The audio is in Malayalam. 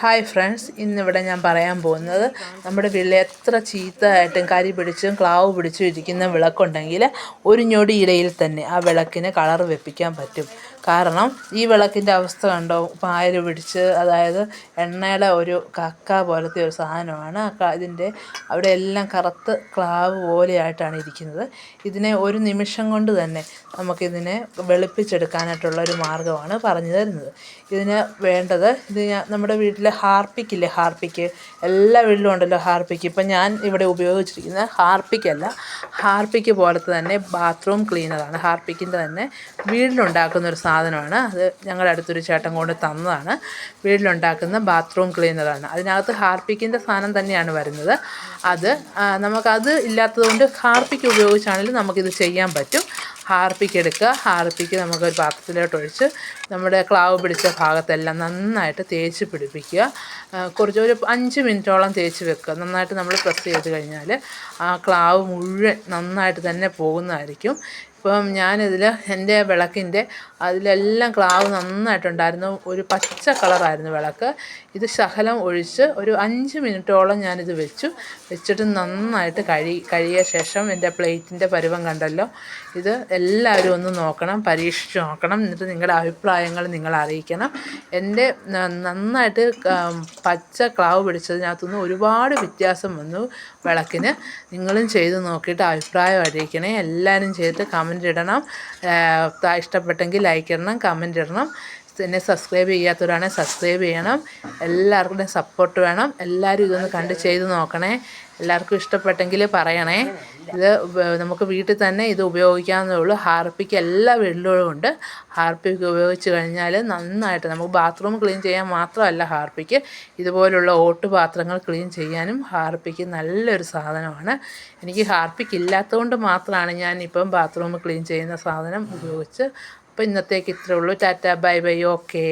ഹായ് ഫ്രണ്ട്സ് ഇന്നിവിടെ ഞാൻ പറയാൻ പോകുന്നത് നമ്മുടെ വീട്ടിൽ എത്ര ചീത്തയായിട്ടും കരി പിടിച്ചും ക്ലാവ് പിടിച്ചും ഇരിക്കുന്ന വിളക്കുണ്ടെങ്കിൽ ഒരു ഞൊടി ഇലയിൽ തന്നെ ആ വിളക്കിന് കളർ വെപ്പിക്കാൻ പറ്റും. കാരണം ഈ വിളക്കിന്റെ അവസ്ഥ കണ്ടോ? പായൽ പിടിച്ച് അതായത് എണ്ണയുടെ ഒരു കക്ക പോലത്തെ ഒരു സാധനമാണ്. ഇതിന്റെ അവിടെ എല്ലാം കറുത്ത് ക്ലാവ് പോലെയായിട്ടാണ് ഇരിക്കുന്നത്. ഇതിനെ ഒരു നിമിഷം കൊണ്ട് തന്നെ നമുക്കിതിനെ വെളുപ്പിച്ചെടുക്കാനായിട്ടുള്ള ഒരു മാർഗമാണ് പറഞ്ഞു തരുന്നത്. ഇതിന് വേണ്ടത് ഇത് നമ്മുടെ വീട്ടിൽ ഹാർപ്പിക്കില്ലേ? ഹാർപ്പിക്ക്. എല്ലാ വീട്ടിലും ഉണ്ടല്ലോ ഹാർപ്പിക്ക്. ഇപ്പം ഞാൻ ഇവിടെ ഉപയോഗിച്ചിരിക്കുന്നത് ഹാർപ്പിക്കല്ല ഹാർപ്പിക്ക് പോലത്തെ തന്നെ ബാത്റൂം ക്ലീനറാണ് ഹാർപ്പിക്കിന്റെ തന്നെ വീട്ടിലുണ്ടാക്കുന്ന ഒരു സാധനമാണ്. അത് ഞങ്ങളുടെ അടുത്തൊരു ചേട്ടൻ കൊണ്ട് തന്നതാണ്. വീട്ടിലുണ്ടാക്കുന്ന ബാത്റൂം ക്ലീനറാണ് അതിനകത്ത് ഹാർപ്പിക്കിന്റെ സാധനം തന്നെയാണ് വരുന്നത്. അത് നമുക്കത് ഇല്ലാത്തതുകൊണ്ട് ഹാർപ്പിക്ക് ഉപയോഗിച്ചാണെങ്കിലും നമുക്കിത് ചെയ്യാൻ പറ്റും. ഹാർപ്പിക്ക് എടുക്കുക ഹാർപ്പിക്ക് നമുക്കൊരു പാത്രത്തിലോട്ട് ഒഴിച്ച് നമ്മുടെ ക്ലാവ് പിടിച്ച ഭാഗത്തെല്ലാം നന്നായിട്ട് തേച്ച് പിടിപ്പിക്കുക. കുറച്ച് ഒരു അഞ്ച് മിനിറ്റോളം തേച്ച് വെക്കുക. നന്നായിട്ട് നമ്മൾ പ്രസ് ചെയ്ത് കഴിഞ്ഞാൽ ആ ക്ലാവ് മുഴുവൻ നന്നായിട്ട് തന്നെ പോകുന്നതായിരിക്കും. ഇപ്പം ഞാനിതിൽ എന്റെ വിളക്കിന്റെ അതിലെല്ലാം ക്ലാവ് നന്നായിട്ടുണ്ടായിരുന്നു. ഒരു പച്ച കളറായിരുന്നു വിളക്ക്. ഇത് ശകലം ഒഴിച്ച് ഒരു അഞ്ച് മിനിറ്റോളം ഞാനിത് വെച്ചു. വെച്ചിട്ട് നന്നായിട്ട് കഴി കഴിയ ശേഷം എന്റെ പ്ലേറ്റിന്റെ പരുവം കണ്ടല്ലോ. ഇത് എല്ലാവരും ഒന്ന് നോക്കണം പരീക്ഷിച്ച് നോക്കണം. എന്നിട്ട് നിങ്ങളുടെ അഭിപ്രായങ്ങൾ നിങ്ങൾ അറിയിക്കണം. എന്റെ നന്നായിട്ട് പച്ച ക്ലാവ് പിടിച്ചതിനകത്തുനിന്ന് ഒരുപാട് വ്യത്യാസം വന്നു വിളക്കിന്. നിങ്ങളും ചെയ്ത് നോക്കിയിട്ട് അഭിപ്രായം അറിയിക്കണേ. എല്ലാവരും ചെയ്തിട്ട് കമന്റ് ഇടണം. ഇഷ്ടപ്പെട്ടെങ്കിൽ ലൈക്ക് ഇടണം കമന്റ് ഇടണം. എന്നെ സബ്സ്ക്രൈബ് ചെയ്യാത്തവരാണെങ്കിൽ സബ്സ്ക്രൈബ് ചെയ്യണം. എല്ലാവർക്കും സപ്പോർട്ട് വേണം. എല്ലാവരും ഇതൊന്ന് കണ്ട് ചെയ്ത് നോക്കണേ. എല്ലാവർക്കും ഇഷ്ടപ്പെട്ടെങ്കിൽ പറയണേ. ഇത് നമുക്ക് വീട്ടിൽ തന്നെ ഇത് ഉപയോഗിക്കാവുന്നേ ഉള്ളൂ. ഹാർപ്പിക്ക് എല്ലാ വീട്ടിലും ഉണ്ട്. ഹാർപ്പിക്ക് ഉപയോഗിച്ച് കഴിഞ്ഞാൽ നന്നായിട്ട് നമുക്ക് ബാത്റൂം ക്ലീൻ ചെയ്യാൻ മാത്രമല്ല ഹാർപ്പിക്ക്. ഇതുപോലുള്ള ഓട്ട് പാത്രങ്ങൾ ക്ലീൻ ചെയ്യാനും ഹാർപ്പിക്ക് നല്ലൊരു സാധനമാണ്. എനിക്ക് ഹാർപ്പിക്ക് ഇല്ലാത്തതുകൊണ്ട് മാത്രമാണ് ഞാൻ ഇപ്പം ബാത്റൂം ക്ലീൻ ചെയ്യുന്ന സാധനം ഉപയോഗിച്ച്. അപ്പോൾ ഇന്നത്തേക്ക് ഇത്രേ ഉള്ളൂ. Tata bye bye. ഓക്കേ.